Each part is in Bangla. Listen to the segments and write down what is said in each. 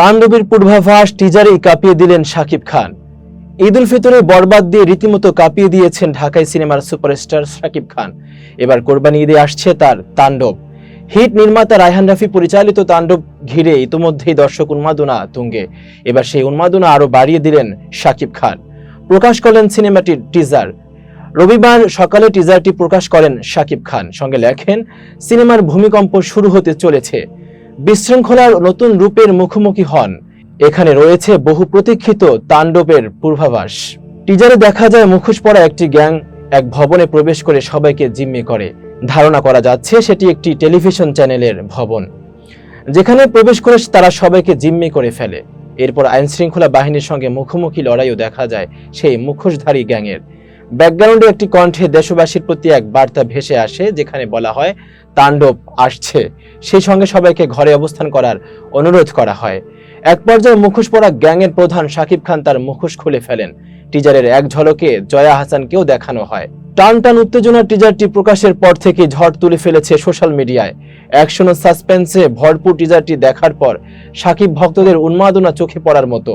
তাণ্ডবের পূর্বাভাস টিজারেই কাঁপিয়ে দিলেন শাকিব খান। ঈদ উল ফিতরে বরবাদ দিয়ে রীতিমতো কাঁপিয়ে দিয়েছেন ঢাকাই সিনেমার সুপারস্টার শাকিব খান। এবার কোরবানি ঈদে আসছে তার তাণ্ডব। হিট নির্মাতা রায়হান রাফি পরিচালিত তাণ্ডব ঘিরে ইতোমধ্যেই দর্শক উন্মাদনা তুঙ্গে। এবার সেই উন্মাদনা আরও বাড়িয়ে দিলেন শাকিব খান। প্রকাশ করলেন সিনেমাটির টিজার রবিবার সকালে টিজারটি প্রকাশ করেন শাকিব খান। সঙ্গে লেখেন, সিনেমার ভূমিকম্প শুরু হতে চলেছে। বিশৃঙ্খলার নতুন রূপের মুখোমুখি হন। এখানে রয়েছে বহু প্রতীক্ষিত তাণ্ডবের পূর্বাভাস। টিজারে দেখা যায় মুখোশ পরা একটি গ্যাং এক ভবনে প্রবেশ করে সবাইকে জিম্মি করে। ধারণা করা যাচ্ছে সেটি একটি টেলিভিশন চ্যানেলের ভবন। যেখানে প্রবেশ করে তারা সবাইকে জিম্মি করে ফেলে। এরপর আইনশৃঙ্খলা বাহিনীর সঙ্গে মুখোমুখি লড়াইও দেখা যায় সেই মুখোশধারী গ্যাংয়ের। ব্যাকগ্রাউন্ডে একটি কণ্ঠে দেশবাসীর প্রতি এক বার্তা ভেসে আসে, যেখানে বলা হয়, তাণ্ডব আসছে। সেই সঙ্গে সবাইকে ঘরে অবস্থান করার অনুরোধ করা হয়। এক পর্যায়ে মুখোশ পরা গ্যাংয়ের প্রধান শাকিব খান তার মুখোশ খুলে ফেলেন। টিজারের এক ঝলকে জয়া হাসানকেও দেখানো হয়। টান টান উত্তেজনার টিজারটি প্রকাশের পর থেকে ঝড় তুলে ফেলেছে সোশ্যাল মিডিয়ায়। অ্যাকশন ও সাসপেন্সে ভরপুর টিজারটি দেখার পর সাকিব ভক্তদের উন্মাদনা চোখে পড়ার মতো।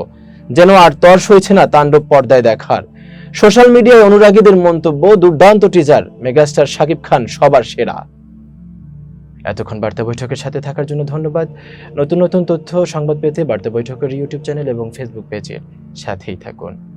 যেন আর তর হয়েছে না তাণ্ডব পর্দায় দেখার। সোশ্যাল মিডিয়ায় অনুরাগীদের মন্তব্য দুর্দান্ত টিজার মেগাস্টার শাকিব খান সবার সেরা। এতক্ষণ বার্তা বৈঠকের সাথে থাকার জন্য ধন্যবাদ। নতুন নতুন তথ্য, সংবাদ পেতে বার্তা বৈঠকের ইউটিউব চ্যানেল এবং ফেসবুক পেজের সাথেই থাকুন।